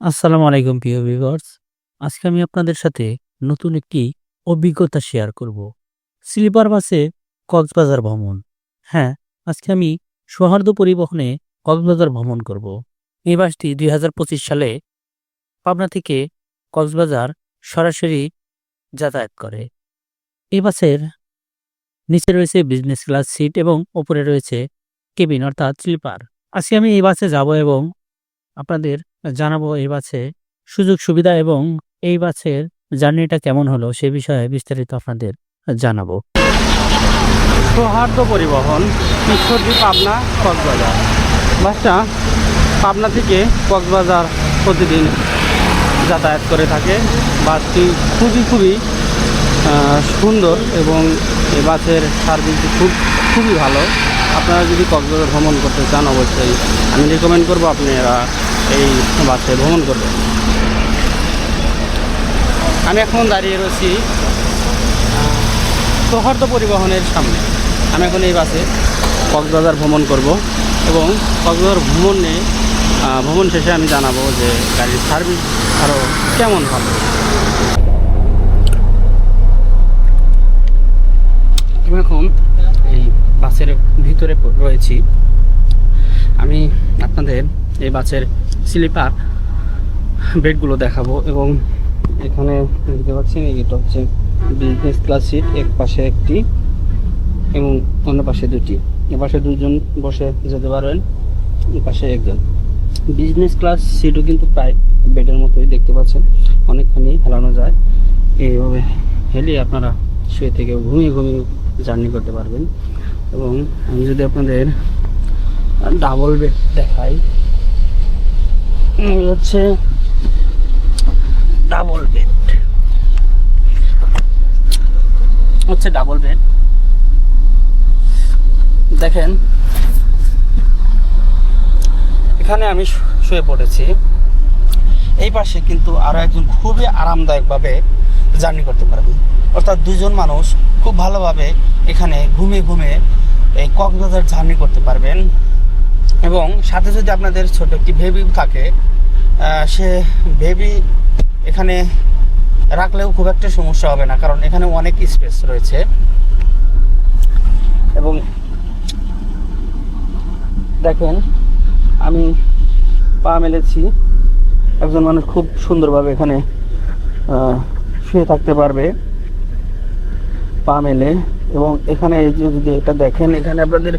আসসালামু আলাইকুম, প্রিয় ভিউয়ার্স। আজকে আমি আপনাদের সাথে নতুন একটি অভিজ্ঞতা শেয়ার করব। স্লিপার বাসে কক্সবাজার ভ্রমণ। হ্যাঁ আজকে আমি সৌহার্দ্য পরিবহনে কক্সবাজার ভ্রমণ করব। এই বাসটি দু হাজার পঁচিশ সালে পাবনা থেকে কক্সবাজার সরাসরি যাতায়াত করে। এই বাসের নিচে রয়েছে বিজনেস ক্লাস সিট এবং ওপরে রয়েছে কেবিন অর্থাৎ স্লিপার। আজকে আমি এই বাসে যাব এবং আপনাদের জানাব এই বাসে। সুযোগ, সুবিধা এবং এই বাসের জার্নিটা কেমন হলো সে বিষয়ে বিস্তারিত আপনাদের জানাব। সৌহার্দ্য পরিবহন, ঈশ্বরদী পাবনা, কক্সবাজার। বাসটা পাবনা থেকে কক্সবাজার প্রতিদিন যাতায়াত করে থাকে। বাসটি খুবই খুবই সুন্দর এবং এই বাসের সার্ভিসটি খুব, খুবই ভালো। আপনারা যদি কক্সবাজার ভ্রমণ করতে চান, অবশ্যই আমি রেকমেন্ড করব আপনারা এই বাসে ভ্রমণ করবেন আমি এখন দাঁড়িয়ে রয়েছি সৌহার্দ্য পরিবহনের সামনে। আমি এখন এই বাসে কক্সবাজার ভ্রমণ করব এবং কক্সবাজার ভ্রমণে ভ্রমণ শেষে আমি জানাব যে গাড়ির সার্ভিস আরও কেমন হবে। এখন এই বাসের ভিতরে রয়েছি। এই বাসের স্লিপার বেডগুলো দেখাবো এবং এখানে দেখতে পাচ্ছেন এটা হচ্ছে বিজনেস ক্লাস সিট এক পাশে একটি এবং অন্য পাশে দুটি। এ পাশে দুজন বসে যেতে পারবেন, এ পাশে একজন। বিজনেস ক্লাস সিটও কিন্তু প্রায় বেডের মতোই দেখতে পাচ্ছেন, অনেকখানি হেলানো যায়। এইভাবে হেলে আপনারা শুয়ে থেকে ঘুমিয়ে ঘুমিয়ে জার্নি করতে পারবেন। এবং আমি যদি আপনাদের ডাবল বেড দেখাই। হচ্ছে ডাবল বেড। হচ্ছে ডাবল বেড। দেখেন, এখানে আমি শুয়ে পড়েছি। এই পাশে কিন্তু আরও একজন খুবই আরামদায়কভাবে জার্নি করতে পারবে। অর্থাৎ দুজন মানুষ খুব ভালোভাবে এখানে ঘুমিয়ে ঘুমিয়ে এই কক্সবাজার জার্নি করতে পারবেন। এবং সাথে যদি আপনাদের ছোট একটি বেবি থাকে সে বেবি এখানে রাখলেও খুব একটা সমস্যা হবে না, কারণ এখানে অনেক স্পেস রয়েছে। এবং দেখেন, আমি পা মেলেছি, একজন মানুষ খুব সুন্দরভাবে এখানে শুয়ে থাকতে পারবে। পা মেলে এবং এখানে এই যে যদি এটা দেখেন এখানে আপনাদের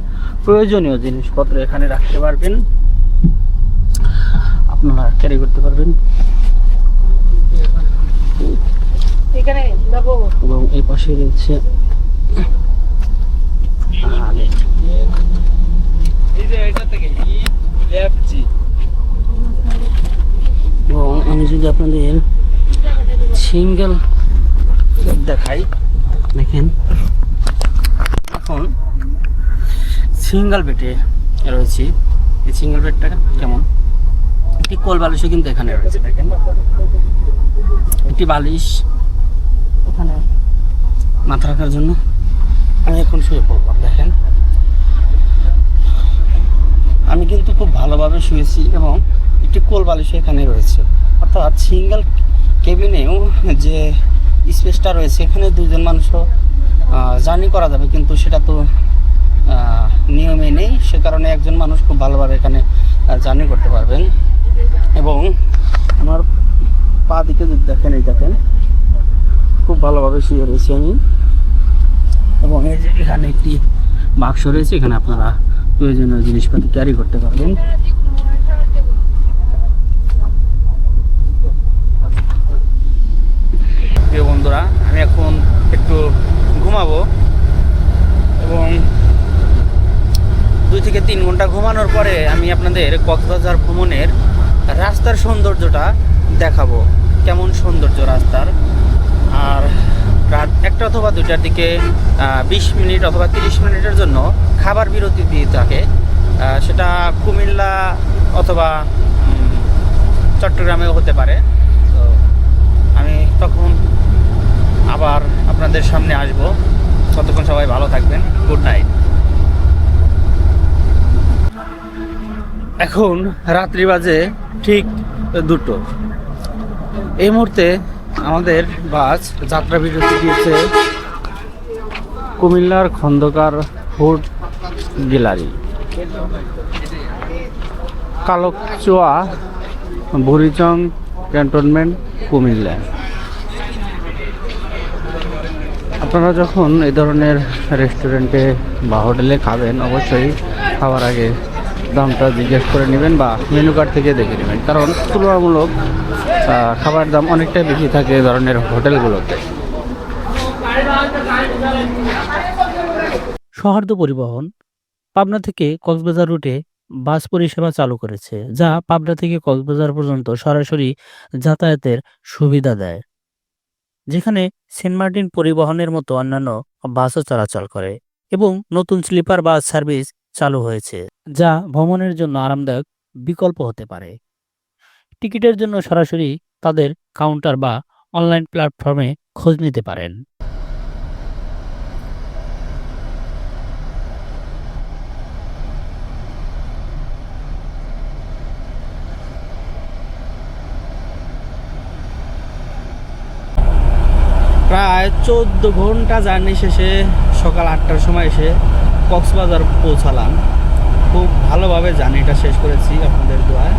প্রয়োজনীয় জিনিসপত্র এখানে রাখতে পারবেন। আপনারা ক্যারি করতে পারবেন। এবং এই পাশে রয়েছে এবং আমি যদি আপনাদের সিঙ্গেল দেখাই দেখেন। এখন সিঙ্গেল বেডে রয়েছি। এই সিঙ্গেল বেডটা কেমন? একটি কোল বালিশও কিন্তু এখানে রয়েছে দেখেন। একটি বালিশ ওখানে মাথা রাখার জন্য। আমি এখন শুয়ে পড়ব দেখেন। আমি কিন্তু খুব ভালোভাবে শুয়েছি এবং একটি কোল বালিশ এখানে রয়েছে। অর্থাৎ সিঙ্গেল কেবিনেও যে স্পেসটা রয়েছে, এখানে দুজন মানুষও জার্নি করা যাবে, কিন্তু সেটা তো নিয়মে নেই। সে কারণে একজন মানুষ খুব ভালোভাবে এখানে জার্নি করতে পারবেন। এবং আমার পা দিকে যদি দেখেন এই দেখেন, খুব ভালোভাবে শুয়ে রয়েছি আমি। এবং এই যে এখানে একটি বাক্স রয়েছে, এখানে আপনারা প্রয়োজনীয় জিনিসপাতি ক্যারি করতে পারবেন প্রিয় বন্ধুরা, আমি এখন একটু ঘুমাবো এবং দুই থেকে তিন ঘণ্টা ঘুমানোর পরে আমি আপনাদের কক্সবাজার ভ্রমণের রাস্তার সৌন্দর্যটা দেখাবো। কেমন সৌন্দর্য রাস্তার? আর রাত একটা অথবা দুইটার দিকে বিশ মিনিট অথবা তিরিশ মিনিটের জন্য খাবার বিরতি দিয়ে থাকে। সেটা কুমিল্লা অথবা চট্টগ্রামেও হতে পারে। তো আমি তখন আবার আপনাদের সামনে আসব। ততক্ষণ সবাই ভালো থাকবেন। গুড নাইট এখন রাত্রি বাজে ঠিক দুটো। এই মুহূর্তে আমাদের বাস যাত্রা বিরতি দিয়েছে কুমিল্লার Khandakar food gallery. Kalakchua, Burichang cantonment, Cumilla. আপনারা যখন এই ধরনের রেস্টুরেন্টে বা হোটেলে খাবেন, অবশ্যই খাওয়ার আগে দামটা জিজ্ঞেস করে নেবেন বা মেনু কার্ড থেকে দেখে নেবেন। কারণ তুলনামূলক খাবার দাম অনেকটাই বেশি থাকে এই ধরনের হোটেলগুলোতে। সৌহার্দ্য পরিবহন পাবনা থেকে কক্সবাজার রুটে বাস পরিষেবা চালু করেছে, যা পাবনা থেকে কক্সবাজার পর্যন্ত সরাসরি যাতায়াতের সুবিধা দেয়। যেখানে সেন্ট মার্টিন পরিবহনের মতো অন্যান্য বাসও চলাচল করে এবং নতুন স্লিপার বাস সার্ভিস চালু হয়েছে, যা ভ্রমণের জন্য আরামদায়ক বিকল্প হতে পারে। টিকিটের জন্য সরাসরি তাদের কাউন্টার বা অনলাইন প্ল্যাটফর্মে খোঁজ নিতে পারেন প্রায় চোদ্দ ঘণ্টা জার্নি শেষে সকাল আটটার সময় এসে কক্সবাজার পৌঁছালাম। খুব ভালোভাবে জার্নিটা শেষ করেছি আপনাদের দোয়ায়।